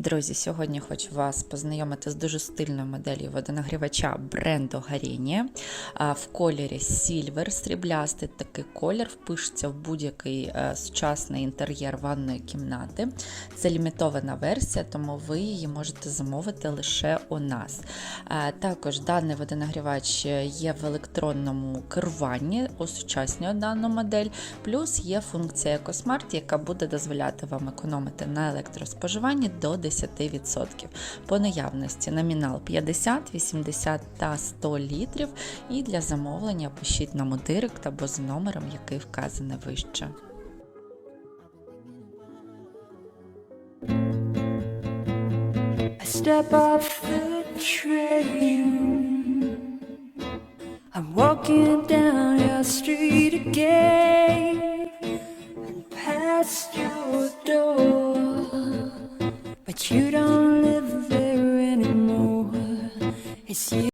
Друзі, сьогодні хочу вас познайомити з дуже стильною моделлю водонагрівача бренду Гаріні в кольорі Silver, сріблястий такий колір, впишеться в будь-який е, сучасний інтер'єр ванної кімнати. Це лімітована версія, тому ви її можете замовити лише у нас. Також даний водонагрівач є в електронному керуванні, осучаснює дану модель, плюс є функція EcoSmart, яка буде дозволяти вам економити на електроспоживанні до 10%. По наявності номінал 50, 80 та 100 літрів. І для замовлення пишіть нам у директ або з номером, який вказаний вище. Step the train. I'm walking down your street again and past your door. But you don't live there anymore. It's you.